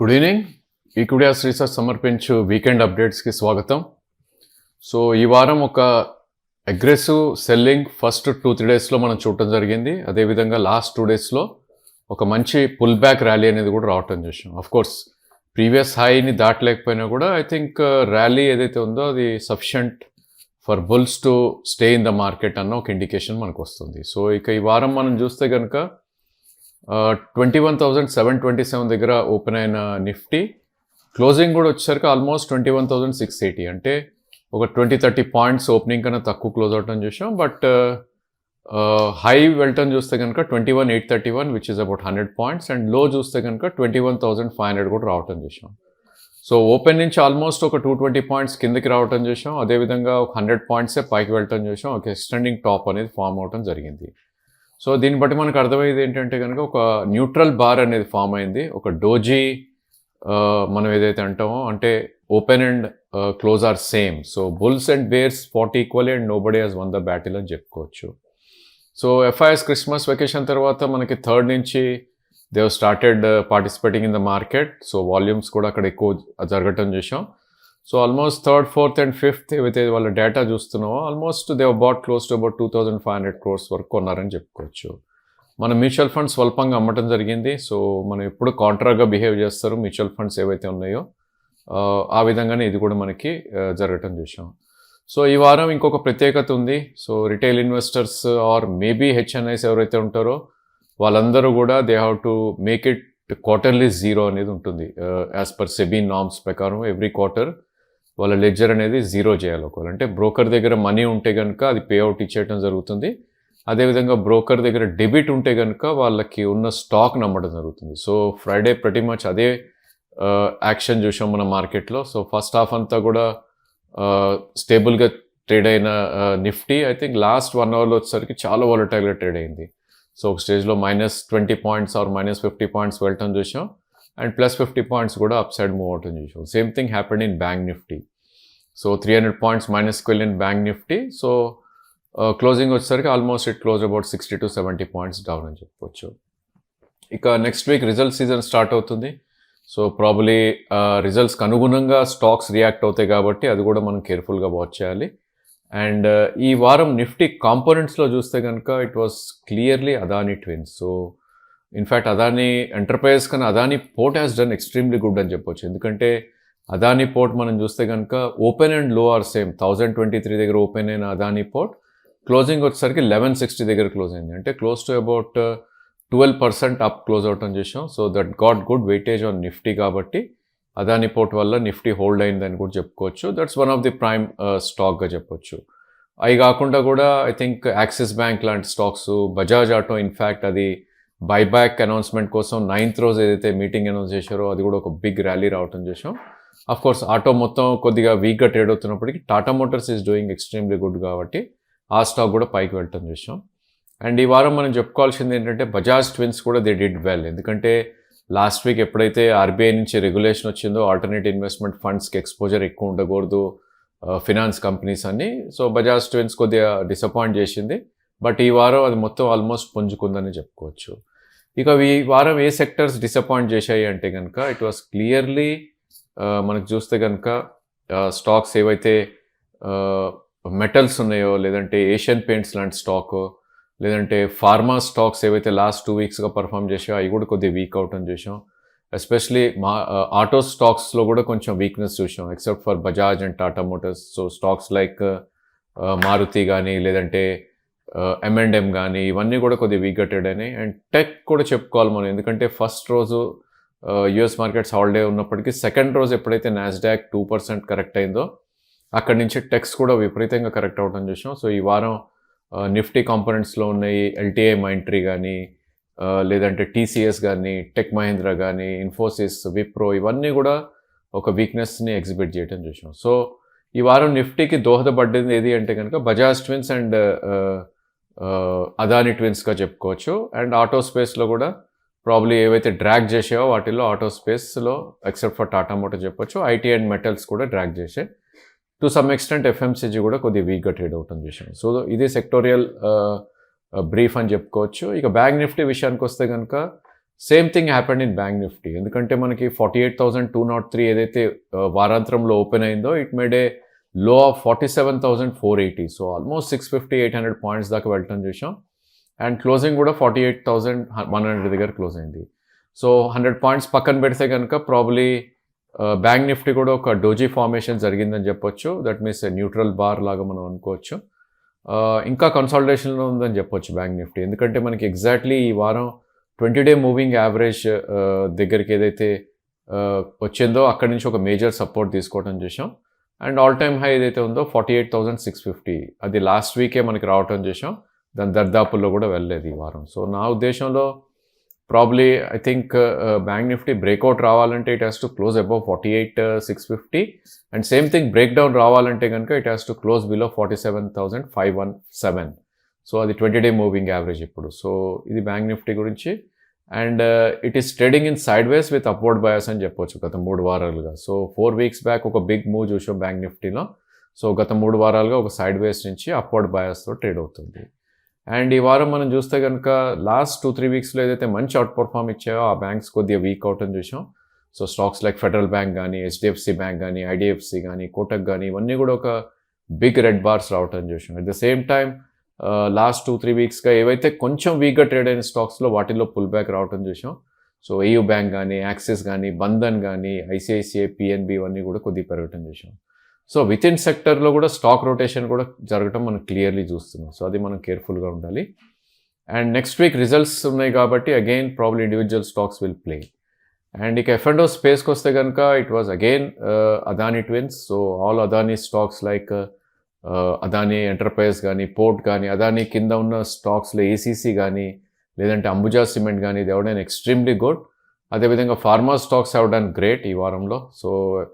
Good evening ఈక్విడియాస్ research సమర్పించు weekend అప్డేట్స్కి స్వాగతం. సో ఈ వారం ఒక aggressive selling first two three డేస్లో మనం చూడటం జరిగింది. అదేవిధంగా లాస్ట్ టూ డేస్లో ఒక మంచి పుల్ బ్యాక్ ర్యాలీ అనేది కూడా రావటం చూసాం అఫ్ కోర్స్ ప్రీవియస్ హైని దాటలేకపోయినా కూడా ఐ థింక్ ర్యాలీ ఏదైతే ఉందో అది sufficient for bulls to stay in the market అన్న ఒక ఇండికేషన్ మనకు వస్తుంది. సో ఇక ఈ వారం మనం చూస్తే కనుక twenty one thousand seven twenty seven దగ్గర ఓపెన్ అయిన నిఫ్టీ క్లోజింగ్ కూడా వచ్చేసరికి almost twenty one thousand six eighty అంటే ఒక ట్వంటీ థర్టీ పాయింట్స్ ఓపెనింగ్ కన్నా తక్కువ క్లోజ్ అవటం చూసాం. బట్ హై వెళ్ళటం చూస్తే కనుక twenty one eight thirty one which is about hundred points అండ్లో చూస్తే కనుక twenty one thousand five hundred కూడా రావటం చూసాం. సో ఓపెన్ నుంచి ఆల్మోస్ట్ ఒక టూ ట్వంటీ పాయింట్స్ కిందకి రావటం చూసాం. అదేవిధంగా ఒక హండ్రెడ్ పాయింట్సే పైకి వెళ్ళటం చూసాం. ఒక ఎక్స్టెండింగ్ టాప్ అనేది ఫామ్ అవటం జరిగింది. సో దీన్ని బట్టి మనకు అర్థమయ్యేది ఏంటంటే కనుక ఒక న్యూట్రల్ బార్ అనేది ఫామ్ అయింది. ఒక డోజీ మనం ఏదైతే అంటామో అంటే open and close are same. So bulls and bears forty equal and nobody has won the battle అని చెప్పుకోవచ్చు. సో ఎఫ్ఐఎస్ క్రిస్మస్ వెకేషన్ తర్వాత మనకి థర్డ్ నుంచి they started participating in the market. So volumes కూడా అక్కడ ఎక్కువ జరగటం చూసాం. So almost third fourth and fifth ఏవైతే వాళ్ళ data చూస్తున్నామో almost they bought close to about two thousand five hundred crores వరకు కొన్నారని చెప్పుకోవచ్చు. మన మ్యూచువల్ ఫండ్స్ స్వల్పంగా అమ్మటం జరిగింది. సో మనం ఎప్పుడు కాంట్రాగా బిహేవ్ చేస్తారు మ్యూచువల్ ఫండ్స్ ఏవైతే ఉన్నాయో ఆ విధంగానే ఇది కూడా మనకి జరగటం చూసాం సో ఈ వారం ఇంకొక ప్రత్యేకత ఉంది. So retail investors or maybe HNIs ఎవరైతే ఉంటారో వాళ్ళందరూ కూడా they have to make it quarterly zero అనేది ఉంటుంది. యాజ్ పర్ సెబీ నామ్స్ ప్రకారం ఎవ్రీ క్వార్టర్ వాళ్ళ లెడ్జర్ అనేది జీరో చేయాలి ఒకవేళ. అంటే బ్రోకర్ దగ్గర మనీ ఉంటే కనుక అది పే అవుట్ ఇచ్చేయటం జరుగుతుంది. అదేవిధంగా బ్రోకర్ దగ్గర డెబిట్ ఉంటే కనుక వాళ్ళకి ఉన్న స్టాక్ నమ్మడం జరుగుతుంది. సో ఫ్రైడే ప్రతి మచ్ అదే యాక్షన్ చూసాం మన మార్కెట్లో. సో ఫస్ట్ హాఫ్ అంతా కూడా స్టేబుల్గా ట్రేడ్ అయిన Nifty I think last one అవర్లో వచ్చేసరికి చాలా వాలటైల్గా ట్రేడ్ అయింది. సో ఒక స్టేజ్లో minus twenty points or minus fifty points వెళ్ళటం చూసాం. అండ్ ప్లస్ ఫిఫ్టీ పాయింట్స్ కూడా అప్ సైడ్ మూవ్ అవటం చూసాం. Same thing happened in bank Nifty. So three hundred points మైనస్కి వెళ్ళిన బ్యాంక్ నిఫ్టీ. సో క్లోజింగ్ వచ్చేసరికి almost it close about sixty to seventy points down అని చెప్పొచ్చు. ఇక next week result season start అవుతుంది. So probably రిజల్ట్స్కి అనుగుణంగా స్టాక్స్ రియాక్ట్ అవుతాయి కాబట్టి అది కూడా మనం కేర్ఫుల్గా వాచ్ చేయాలి. అండ్ ఈ వారం నిఫ్టీ కాంపోనెంట్స్లో చూస్తే కనుక it was clearly Adani twins so in fact Adani enterprise కన్నా Adani port has done extremely good అని చెప్పొచ్చు. ఎందుకంటే అదానీ పోర్ట్ మనం చూస్తే కనుక open and low are same thousand twenty three దగ్గర ఓపెన్ అయిన అదానీ పోర్ట్ క్లోజింగ్ వచ్చేసరికి లెవెన్ సిక్స్టీ దగ్గర క్లోజ్ అయింది. అంటే close to about twelve percent up close అవటం చేసాం so that got good weightage on Nifty కాబట్టి అదాని పోర్ట్ వల్ల నిఫ్టీ హోల్డ్ అయిందని కూడా చెప్పుకోవచ్చు. That's one of the prime స్టాక్గా చెప్పొచ్చు. అవి కాకుండా కూడా ఐ థింక్ యాక్సిస్ బ్యాంక్ లాంటి stocks Bajaj auto in fact అది బైబ్యాక్ అనౌన్స్మెంట్ కోసం నైన్త్ రోజు ఏదైతే మీటింగ్ అనౌన్స్ చేశారో అది కూడా ఒక బిగ్ ర్యాలీ రావటం చేసాం అఫ్ కోర్స్ ఆటో మొత్తం కొద్దిగా వీక్గా trade అవుతున్నప్పటికీ Tata Motors is doing extremely good కాబట్టి ఆ స్టాక్ కూడా పైకి వెళ్ళటం చూసాం అండ్ ఈ వారం మనం చెప్పుకోవాల్సింది ఏంటంటే బజాజ్ ట్విన్స్ కూడా దే డిడ్ వెల్ ఎందుకంటే లాస్ట్ వీక్ ఎప్పుడైతే ఆర్బీఐ నుంచి రెగ్యులేషన్ వచ్చిందో ఆల్టర్నేట్ ఇన్వెస్ట్మెంట్ ఫండ్స్కి ఎక్స్పోజర్ ఎక్కువ ఉండకూడదు uh, ఫినాన్స్ కంపెనీస్ అన్ని. సో బజాజ్ ట్విన్స్ కొద్దిగా డిసప్పాయింట్ చేసింది. బట్ ఈ వారం అది మొత్తం ఆల్మోస్ట్ పుంజుకుందని చెప్పుకోవచ్చు. ఇక ఈ వారం ఏ సెక్టర్స్ డిసప్పాయింట్ చేశాయి అంటే కనుక ఇట్ వాస్ క్లియర్లీ మనకు చూస్తే కనుక స్టాక్స్ ఏవైతే మెటల్స్ ఉన్నాయో లేదంటే ఏషియన్ పెయింట్స్ లాంటి స్టాక్ లేదంటే ఫార్మా స్టాక్స్ ఏవైతే లాస్ట్ టూ వీక్స్గా పర్ఫామ్ చేసాయో అవి కూడా కొద్దిగా వీక్ అవుట్ అని చూసాం ఎస్పెషలీ మా ఆటో స్టాక్స్లో కూడా కొంచెం వీక్నెస్ చూసాం except for Bajaj and Tata Motors so stocks like Maruti కానీ లేదంటే ఎంఎండ్ఎం కానీ ఇవన్నీ కూడా కొద్దిగా వీక్గా ట్రేడ్ అయినాయి. అండ్ టెక్ కూడా చెప్పుకోవాలి మనం. ఎందుకంటే ఫస్ట్ రోజు యుఎస్ మార్కెట్స్ హాలిడే ఉన్నప్పటికీ సెకండ్ రోజు ఎప్పుడైతే నాస్డాక్ టూ పర్సెంట్ కరెక్ట్ అయిందో అక్కడి నుంచి టెక్స్ కూడా విపరీతంగా కరెక్ట్ అవడం చూసాం. సో ఈ వారం నిఫ్టీ కాంపోనెంట్స్లో ఉన్నాయి ఎల్టీఐ మైంట్రీ కానీ లేదంటే టీసీఎస్ కానీ టెక్ మహీంద్రా కానీ ఇన్ఫోసిస్ విప్రో ఇవన్నీ కూడా ఒక వీక్నెస్ని ఎగ్జిబిట్ చేయడం చూసాం. సో ఈ వారం నిఫ్టీకి దోహదపడ్డది ఏది అంటే కనుక బజాజ్ ట్విన్స్ అండ్ అదాని ట్విన్స్గా చెప్పుకోవచ్చు. అండ్ ఆటో స్పేస్లో కూడా ప్రాబ్లీ ఏవైతే డ్రాగ్ చేసాయో వాటిల్లో ఆటో స్పేస్లో ఎక్సెప్ట్ ఫర్ టాటా మోటార్ చెప్పొచ్చు ఐటీ అండ్ మెటల్స్ కూడా డ్రాగ్ చేసాయి టు సమ్ ఎక్స్టెంట్ ఎఫ్ఎంసీజీ కూడా కొద్దిగా వీక్గా ట్రేడ్ అవుతాం చేసాం సో ఇది సెక్టోరియల్ బ్రీఫ్ అని చెప్పుకోవచ్చు. ఇక బ్యాంక్ నిఫ్టీ విషయానికి వస్తే కనుక same thing happened in bank Nifty ఎందుకంటే మనకి forty eight thousand two naught three ఏదైతే వారాంతరంలో ఓపెన్ అయిందో it made a low of forty seven thousand four eighty. So almost six fifty eight hundred points దాకా వెళ్ళటం చూసాం. అండ్ క్లోజింగ్ కూడా forty eight thousand one hundred దగ్గర close అయింది so hundred points పక్కన పెడితే కనుక ప్రాబ్లీ బ్యాంక్ నిఫ్టీ కూడా ఒక డోజీ ఫార్మేషన్ జరిగిందని చెప్పొచ్చు. దట్ మీన్స్ న్యూట్రల్ బార్ లాగా మనం అనుకోవచ్చు. Uh, ఇంకా కన్సల్టేషన్లో ఉందని చెప్పొచ్చు బ్యాంక్ నిఫ్టీ ఎందుకంటే మనకి ఎగ్జాక్ట్లీ ఈ వారం ట్వంటీ డే మూవింగ్ యావరేజ్ దగ్గరికి ఏదైతే uh, వచ్చిందో అక్కడి నుంచి ఒక మేజర్ సపోర్ట్ తీసుకోవడం చూసాం. అండ్ ఆల్ టైమ్ హై ఏదైతే ఉందో forty eight thousand six fifty. అది లాస్ట్ వీకే మనకి రావటం చేసాం దాని దర్దాపుల్లో కూడా వెళ్ళలేదు ఈ వారం. సో నా ఉద్దేశంలో probably I think bank Nifty breakout రావాలంటే it has to close above forty eight six fifty and same thing break down రావాలంటే కనుక it has to close below forty seven thousand five one seven so అది twenty day moving average ఇప్పుడు. So ఇది bank Nifty గురించి and it is trading in sideways with upward bias అని చెప్పొచ్చు గత మూడు వారాలుగా. సో ఫోర్ వీక్స్ బ్యాక్ ఒక బిగ్ మూవ్ చూసాం బ్యాంక్ నిఫ్టీలో సో గత మూడు వారాలుగా ఒక సైడ్ వేస్ నుంచి అప్వర్డ్ బయాస్తో ట్రేడ్ అవుతుంది. అండ్ ఈ వారం మనం చూస్తే కనుక లాస్ట్ టూ త్రీ వీక్స్లో ఏదైతే మంచి అవుట్ పర్ఫామ్ ఇచ్చాయో ఆ బ్యాంక్స్ కొద్దిగా వీక్ అవుట్ అని చూసాం. So stocks like Federal bank కానీ హెచ్డిఎఫ్సి బ్యాంక్ కానీ ఐడిఎఫ్సి కానీ కోటక్ కానీ ఇవన్నీ కూడా ఒక బిగ్ రెడ్ బార్స్ రావటం చూసాం. At the same time last two three వీక్స్గా ఏవైతే కొంచెం వీక్గా ట్రేడ్ అయిన స్టాక్స్లో వాటిల్లో పుల్ బ్యాక్ రావటం చూసాం సో ఏయూ బ్యాంక్ కానీ యాక్సిస్ కానీ బంధన్ కానీ ఐసిఐసిఐ పిఎన్బి ఇవన్నీ కూడా కొద్దిగా పెరగటం చూసాం సో విత్ ఇన్ సెక్టర్లో కూడా స్టాక్ రొటేషన్ కూడా జరగటం మనం క్లియర్లీ చూస్తున్నాం. సో అది మనం కేర్ఫుల్గా ఉండాలి. అండ్ నెక్స్ట్ వీక్ రిజల్ట్స్ ఉన్నాయి కాబట్టి again probably individual stocks will play and ఇక ఎఫ్ అండ్ స్పేస్కి వస్తే కనుక it was again Adani twins so all Adani stocks like Adani enterprise కానీ పోర్ట్ కానీ అదానీ కింద ఉన్న స్టాక్స్లో ఏసీసీ కానీ లేదంటే అంబుజా సిమెంట్ కానీ ఇది అవడానికి ఎక్స్ట్రీమ్లీ గుడ్ అదేవిధంగా ఫార్మా స్టాక్స్ హ్యావ్ గ్రేట్ ఈ వారంలో. సో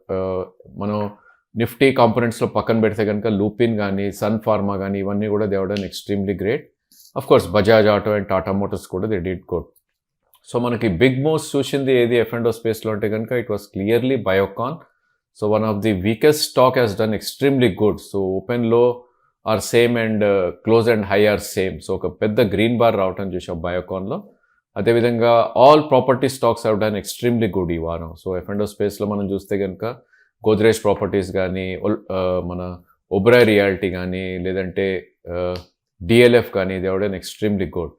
మనం నిఫ్టీ కాంపోనెంట్స్లో పక్కన పెడితే కనుక లూపిన్ కానీ సన్ ఫార్మా కానీ ఇవన్నీ కూడా దేవడం extremely great of course Bajaj auto and Tata Motors కూడా దే డిడ్ గుడ్ సో మనకి బిగ్ మూవ్స్ చూసింది ఏది ఎఫ్ అండ్ స్పేస్లో అంటే కనుక it was clearly Biocon so one of the weakest stock has done extremely good so ఓపెన్లో are same and close and high are same so ఒక పెద్ద green bar రావటం చూసాం బయోకాన్లో అదేవిధంగా all property stocks have done extremely good ఈ వారం. So F and స్పేస్లో మనం చూస్తే కనుక గోద్రేజ్ ప్రాపర్టీస్ కానీ మన ఒబ్రా రియాలిటీ కానీ లేదంటే డిఎల్ఎఫ్ కానీ ఇది ఎవడైనా ఎక్స్ట్రీమ్లీ గుడ్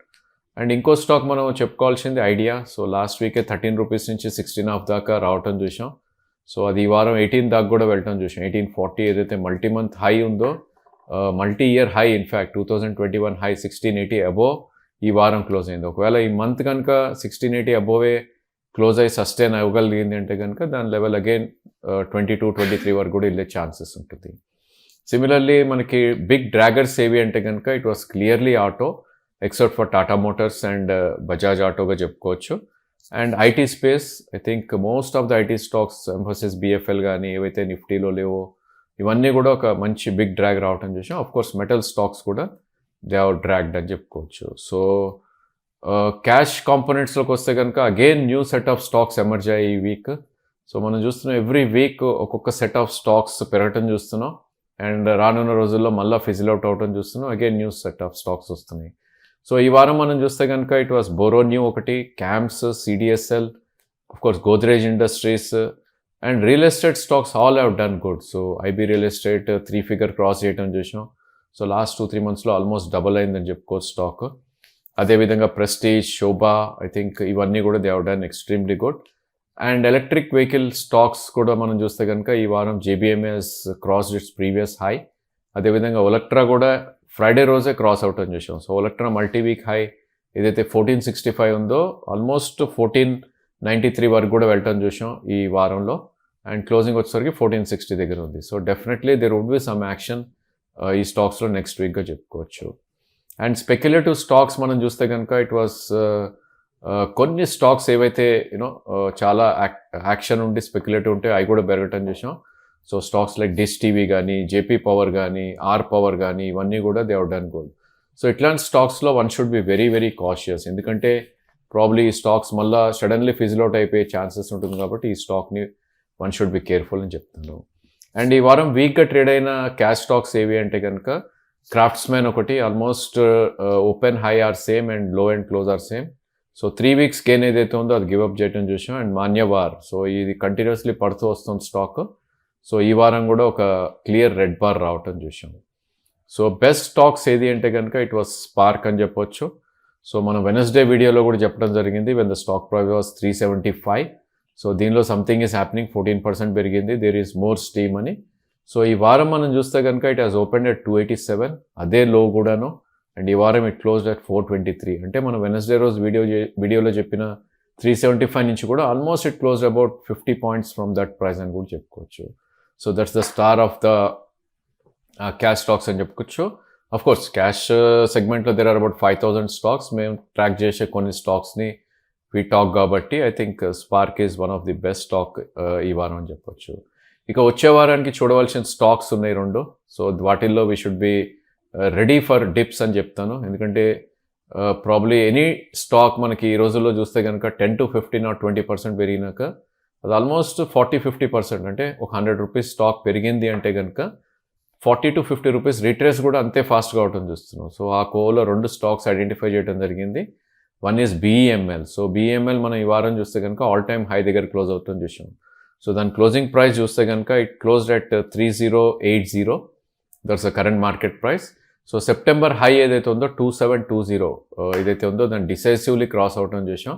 అండ్ ఇంకో స్టాక్ మనం చెప్పుకోవాల్సింది ఐడియా సో లాస్ట్ వీకే థర్టీన్ రూపీస్ నుంచి సిక్స్టీన్ ఆఫ్ దాకా రావటం చూసాం సో అది ఈ వారం ఎయిటీన్ దాకా కూడా వెళ్ళటం చూసాం ఎయిటీన్ ఫార్టీ ఏదైతే మల్టీ మంత్ హై ఉందో multi year high in fact two thousand twenty one high sixteen eighty above ఈ వారం క్లోజ్ అయింది. ఒకవేళ ఈ మంత్ కనుక సిక్స్టీన్ ఎయిటీ అబోవే క్లోజ్ అయ్యి సస్టైన్ అవ్వగలిగింది అంటే కనుక దాని level again twenty two twenty three వరకు కూడా వెళ్ళే ఛాన్సెస్ ఉంటుంది. సిమిలర్లీ మనకి బిగ్ డ్రాగర్స్ ఏవి అంటే కనుక it was clearly auto except for Tata Motors and Bajaj ఆటోగా చెప్పుకోవచ్చు. And IT space I think most of the IT stocks Mphasis BFL కానీ ఏవైతే నిఫ్టీలో లేవో ఇవన్నీ కూడా ఒక మంచి బిగ్ డ్రాగ్ రావటం చూసాం. ఆఫ్ కోర్స్ మెటల్ స్టాక్స్ కూడా దే ఆర్ డ్రాగ్డ్ అని చెప్పుకోవచ్చు. సో క్యాష్ కాంపోనెంట్స్లోకి వస్తే కనుక again new set of stocks emerge అయ్యాయి ఈ వీక్ సో మనం చూస్తున్నాం ఎవ్రీ వీక్ ఒక్కొక్క సెట్ ఆఫ్ స్టాక్స్ పెరగటం చూస్తున్నాం. అండ్ రానున్న రోజుల్లో మళ్ళీ ఫిజిల్ అవుట్ అవటం చూస్తున్నాం. Again new set of stocks వస్తున్నాయి. సో ఈ వారం మనం చూస్తే కనుక ఇట్ వాస్ బోరో న్యూ ఒకటి camps CDSL course Godrej Industries and real estate stocks all have done good so IB real estate three figure cross చేయడం చూసాం సో లాస్ట్ టూ త్రీ మంత్స్లో ఆల్మోస్ట్ డబుల్ అయిందని చెప్పుకోవచ్చు స్టాక్ అదేవిధంగా ప్రెస్టీజ్ శోభా ఐ థింక్ ఇవన్నీ కూడా they have done extremely good and electric vehicle stocks కూడా మనం చూస్తే కనుక ఈ వారం JBMS cross its previous high అదేవిధంగా ఒలక్ట్రా కూడా ఫ్రైడే రోజే క్రాస్ అవుట్ అని చూసాం. So Olectra multi week high ఏదైతే ఫోర్టీన్ సిక్స్టీ ఫైవ్ ఉందో ఆల్మోస్ట్ ఫోర్టీన్ నైంటీ త్రీ వరకు కూడా వెళ్ళటం చూసాం ఈ వారంలో. అండ్ క్లోజింగ్ వచ్చేసరికి ఫోర్టీన్ సిక్స్టీ దగ్గర ఉంది. So definitely there would be some action ఈ స్టాక్స్లో నెక్స్ట్ వీక్గా చెప్పుకోవచ్చు. అండ్ స్పెక్యులేటివ్ స్టాక్స్ మనం చూస్తే కనుక ఇట్ వాస్ కొన్ని స్టాక్స్ ఏవైతే యూనో uh, చాలా యాక్షన్ ఉండి స్పెక్యులేటివ్ ఉంటే అవి కూడా పెరగటం చూసాం. So stocks like dish TV కానీ జేపీ పవర్ కానీ ఆర్ పవర్ కానీ ఇవన్నీ కూడా దే డన్ గుడ్. సో ఇట్లాంటి స్టాక్స్లో one should be very very cautious. ఎందుకంటే ప్రాబ్లీ ఈ స్టాక్స్ మళ్ళీ సడన్లీ ఫిజిల్ అవుట్ అయిపోయే ఛాన్సెస్ ఉంటుంది కాబట్టి ఈ స్టాక్ని వన్ షుడ్ బి కేర్ఫుల్ అని చెప్తాను అండ్ ఈ వారం వీక్గా ట్రేడ్ అయిన క్యాష్ స్టాక్స్ ఏవి అంటే కనుక క్రాఫ్ట్స్మెన్ ఒకటి almost open high are same and low and close are same. So three weeks gain ఏదైతే ఉందో అది గివప్ చేయటం చేయడం చూసాం. అండ్ మాన్యవార్ సో ఇది కంటిన్యూస్లీ పడుతూ వస్తుంది స్టాక్. సో ఈ వారం కూడా ఒక క్లియర్ రెడ్ బార్ రావటం చూసాం సో బెస్ట్ స్టాక్స్ ఏది అంటే కనుక ఇట్ వాస్ స్పార్క్ అని చెప్పొచ్చు. సో మనం వెనస్డే వీడియోలో కూడా చెప్పడం జరిగింది when the stock price was three seventy five so దీనిలో something is happening fourteen percent పెరిగింది దేర్ ఈస్ మోర్ స్టీమ్ అని. సో ఈ వారం మనం చూస్తే కనుక it has open at two eighty seven అదే లో కూడాను. అండ్ ఈ వారం it close at four twenty three అంటే మనం వెనస్డే రోజు వీడియో వీడియోలో చెప్పిన త్రీ సెవెంటీ ఫైవ్ నుంచి కూడా almost it close about fifty points from that price అని కూడా చెప్పుకోవచ్చు. So that's the star of the cash stocks అని చెప్పుకోవచ్చు. అఫ్ కోర్స్ క్యాష్ సెగ్మెంట్లో there are about five thousand stocks మేము ట్రాక్ చేసే కొన్ని స్టాక్స్ని వీ టాక్ కాబట్టి I think SPARC is one of the best stock ఈ వారం అని చెప్పొచ్చు. ఇక వచ్చే వారానికి చూడవలసిన స్టాక్స్ ఉన్నాయి రెండు. సో వాటిల్లో we should be ready for dips అని చెప్తాను. ఎందుకంటే ప్రాబ్లీ ఎనీ స్టాక్ మనకి ఈ రోజుల్లో చూస్తే కనుక ten to fifteen or twenty percent పెరిగినాక అది ఆల్మోస్ట్ ఫార్టీ ఫిఫ్టీ పర్సెంట్ అంటే ఒక హండ్రెడ్ రూపీస్ స్టాక్ పెరిగింది అంటే కనుక forty to fifty rupees retrace కూడా అంతే ఫాస్ట్గా అవటం చూస్తున్నాం. సో ఆ కోలో రెండు స్టాక్స్ ఐడెంటిఫై చేయడం జరిగింది. One is BEML so BEML మనం ఈ వారం చూస్తే కనుక ఆల్ టైమ్ హై దగ్గర క్లోజ్ అవుతుంది చూసాం. సో దాని క్లోజింగ్ ప్రైస్ చూస్తే కనుక it closed at three zero eight zero that's a current market price so September high ఏదైతే ఉందో టూ సెవెన్ టూ జీరో ఏదైతే ఉందో దాన్ని డిసైసివ్లీ క్రాస్ అవటం చేసాం.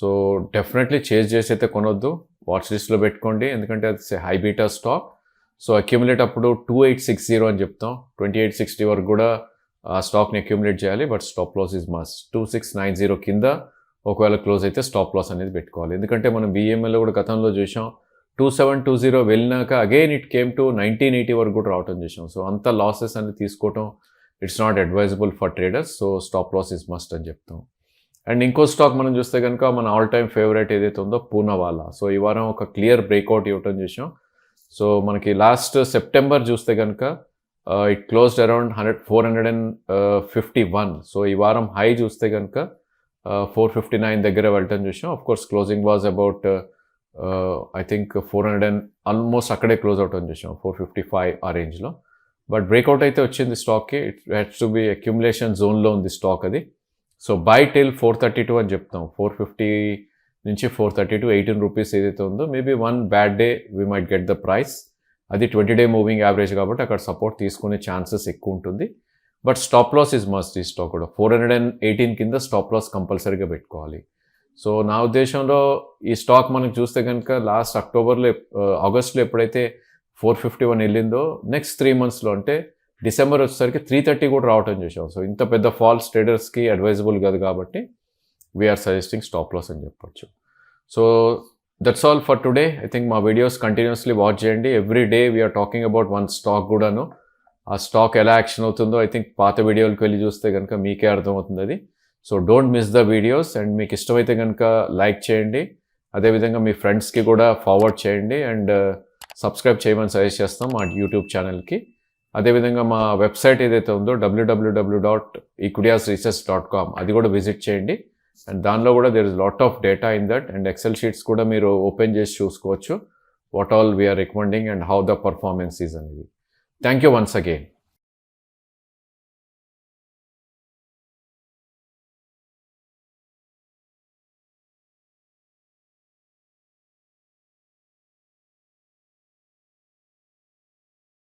సో డెఫినెట్లీ చేజ్ చేసి అయితే కొనొద్దు. వాచ్ లిస్ట్లో పెట్టుకోండి. ఎందుకంటే అది high beta stock so accumulate అప్పుడు టూ ఎయిట్ సిక్స్ జీరో అని చెప్తాం. ట్వంటీ ఎయిట్ సిక్స్టీ వరకు కూడా ఆ స్టాక్ని అక్యుములేట్ చేయాలి. But stop loss is must two six nine zero కింద ఒకవేళ క్లోజ్ అయితే స్టాప్ లాస్ అనేది పెట్టుకోవాలి. ఎందుకంటే మనం బిఎంఎల్లో కూడా గతంలో చూసాం టూ సెవెన్ టూ జీరో వెళ్ళినాక again it came to nineteen eighty వరకు కూడా రావటం చూసాం సో అంత లాసెస్ అనేది తీసుకోవటం it's not advisable for traders so stop loss is must అని చెప్తాం. అండ్ ఇంకో స్టాక్ మనం చూస్తే కనుక మన ఆల్ టైమ్ ఫేవరెట్ ఏదైతే ఉందో పూనావాలా. సో ఈ వారం ఒక క్లియర్ బ్రేక్అవుట్ ఇవ్వటం చేసాం సో మనకి లాస్ట్ సెప్టెంబర్ చూస్తే కనుక it closed around hundred four hundred and fifty one so ఈ వారం హై చూస్తే కనుక ఫోర్ ఫిఫ్టీ నైన్ దగ్గర వెళ్ళటం చూసాం of course closing was about I think four hundred and almost అక్కడే క్లోజ్ అవటం చూసాం ఫోర్ ఫిఫ్టీ ఫైవ్ ఆ రేంజ్లో బట్ బ్రేక్అవుట్ అయితే వచ్చింది స్టాక్కి it has to be accumulation జోన్లో ఉంది స్టాక్ అది. So by till four thirty two అని చెప్తాం. ఫోర్ ఫిఫ్టీ నుంచి four thirty two eighteen rupees ఏదైతే ఉందో maybe one bad day we might get the price అది ట్వంటీ డే మూవింగ్ యావరేజ్ కాబట్టి అక్కడ సపోర్ట్ తీసుకునే ఛాన్సెస్ ఎక్కువ ఉంటుంది. But stop loss is must ఈ స్టాక్ కూడా. ఫోర్ హండ్రెడ్ అండ్ ఎయిటీన్ కింద స్టాప్ లాస్ కంపల్సరీగా పెట్టుకోవాలి. సో నా ఉద్దేశంలో ఈ స్టాక్ మనకు చూస్తే కనుక లాస్ట్ అక్టోబర్లో ఆగస్ట్లో ఎప్పుడైతే ఫోర్ ఫిఫ్టీ వన్ వెళ్ళిందో నెక్స్ట్ త్రీ మంత్స్లో అంటే డిసెంబర్ వచ్చేసరికి త్రీ థర్టీ కూడా రావటం చూసాం సో ఇంత పెద్ద ఫాల్స్ ట్రేడర్స్కి అడ్వైజబుల్ కాదు కాబట్టి వీఆర్ సజెస్టింగ్ స్టాప్ లాస్ అని చెప్పొచ్చు. So that's all for today I think మా వీడియోస్ కంటిన్యూస్లీ వాచ్ చేయండి. Every day we are talking about one stock కూడాను. ఆ స్టాక్ ఎలా యాక్షన్ అవుతుందో ఐ థింక్ పాత వీడియోలకు వెళ్ళి చూస్తే కనుక మీకే అర్థమవుతుంది అది. So don't miss the videos and మీకు ఇష్టమైతే కనుక లైక్ చేయండి. అదేవిధంగా మీ ఫ్రెండ్స్కి కూడా ఫార్వర్డ్ చేయండి. అండ్ సబ్స్క్రైబ్ uh, చేయమని సజెస్ట్ చేస్తాం మా యూట్యూబ్ ఛానల్కి అదేవిధంగా మా వెబ్సైట్ ఏదైతే ఉందో W W W dot Equidias research dot com అది కూడా విజిట్ చేయండి. అండ్ దానిలో కూడా there is lot of data in that and excel sheets కూడా మీరు ఓపెన్ చేసి చూసుకోవచ్చు. What all we are recommending and how the performance is అనేది. Thank you once again